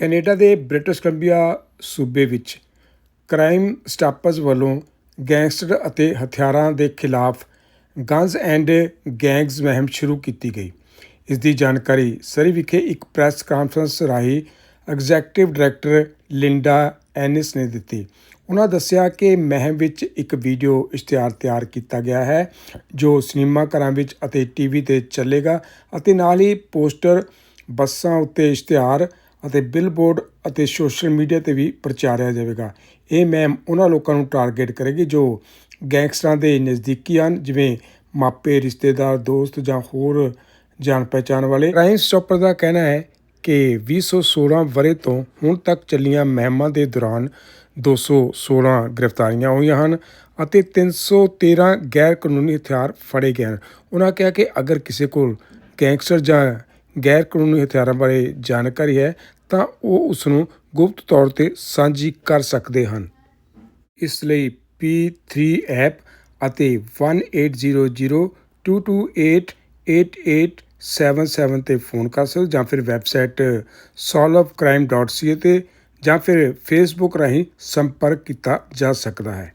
Canada ਦੇ British Columbia ਸੂਬੇ ਵਿੱਚ ਕ੍ਰਾਈਮ ਸਟਾਪਰਜ਼ ਵੱਲੋਂ ਗੈਂਗਸਟਰ ਅਤੇ ਹਥਿਆਰਾਂ ਦੇ ਖਿਲਾਫ ਗਨਜ਼ ਐਂਡ ਗੈਂਗਜ਼ ਮੁਹਿੰਮ ਸ਼ੁਰੂ ਕੀਤੀ ਗਈ। ਇਸ ਦੀ ਜਾਣਕਾਰੀ ਸਰੀ ਵਿਖੇ ਇੱਕ ਪ੍ਰੈਸ ਕਾਨਫਰੰਸ ਰਾਹੀਂ ਐਗਜ਼ੈਕਟਿਵ ਡਾਇਰੈਕਟਰ ਲਿੰਡਾ ਐਨਿਸ ਨੇ ਦਿੱਤੀ। ਉਹਨਾਂ ਦੱਸਿਆ ਕਿ ਮਹਿਮ ਵਿੱਚ ਇੱਕ ਵੀਡੀਓ ਇਸ਼ਤਿਹਾਰ ਤਿਆਰ ਕੀਤਾ ਗਿਆ ਹੈ, ਜੋ ਸਿਨੇਮਾ ਘਰਾਂ ਵਿੱਚ ਅਤੇ ਟੀਵੀ ਤੇ ਚੱਲੇਗਾ ਅਤੇ ਨਾਲ ਹੀ ਪੋਸਟਰ ਬੱਸਾਂ ਉੱਤੇ ਇਸ਼ਤਿਹਾਰ ਅਤੇ ਬਿਲਬੋਰਡ ਅਤੇ ਸੋਸ਼ਲ ਮੀਡੀਆ ਤੇ ਵੀ ਪ੍ਰਚਾਰਿਆ ਜਾਵੇਗਾ। ਇਹ ਮੁਹਿੰਮ ਉਹਨਾਂ ਲੋਕਾਂ ਨੂੰ ਟਾਰਗੇਟ ਕਰੇਗੀ ਜੋ ਗੈਂਗਸਟਰਾਂ ਦੇ ਨਜ਼ਦੀਕੀ ਹਨ, ਜਿਵੇਂ ਮਾਪੇ, ਰਿਸ਼ਤੇਦਾਰ, ਦੋਸਤ ਜਾਂ ਹੋਰ ਜਾਣ ਪਹਿਚਾਣ ਵਾਲੇ। ਕ੍ਰਾਈਮ ਸਟਾਪਰ ਦਾ ਕਹਿਣਾ ਹੈ ਕਿ 2016 ਵਰੇ ਤੋਂ ਹੁਣ ਤੱਕ ਚੱਲੀਆਂ ਮਹਿਮਾਂ ਦੇ ਦੌਰਾਨ 216 ਗ੍ਰਿਫਤਾਰੀਆਂ ਹੋਈਆਂ ਹਨ ਅਤੇ 313 ਗੈਰ ਕਾਨੂੰਨੀ ਹਥਿਆਰ ਫੜੇ ਗਏ ਹਨ। ਉਹਨਾਂ ਕਿਹਾ ਕਿ ਅਗਰ ਕਿਸੇ ਕੋਲ ਗੈਂਗਸਟਰ ਜਾਂ ਗੈਰ ਕਾਨੂੰਨੀ ਹਥਿਆਰਾਂ ਬਾਰੇ ਜਾਣਕਾਰੀ ਹੈ, ਤਾਂ ਉਹ ਉਸ ਨੂੰ ਗੁਪਤ ਤੌਰ ਤੇ ਸਾਂਝੀ ਕਰ ਸਕਦੇ ਹਨ। ਇਸ ਲਈ P3 ਐਪ ਅਤੇ 1800228877 ਤੇ ਫੋਨ ਕਰ ਸਕਦੇ ਜਾਂ ਫਿਰ ਵੈਬਸਾਈਟ solvecrime.ca ਤੇ ਜਾਂ ਫਿਰ ਫੇਸਬੁੱਕ ਰਾਹੀਂ ਸੰਪਰਕ ਕੀਤਾ ਜਾ ਸਕਦਾ ਹੈ।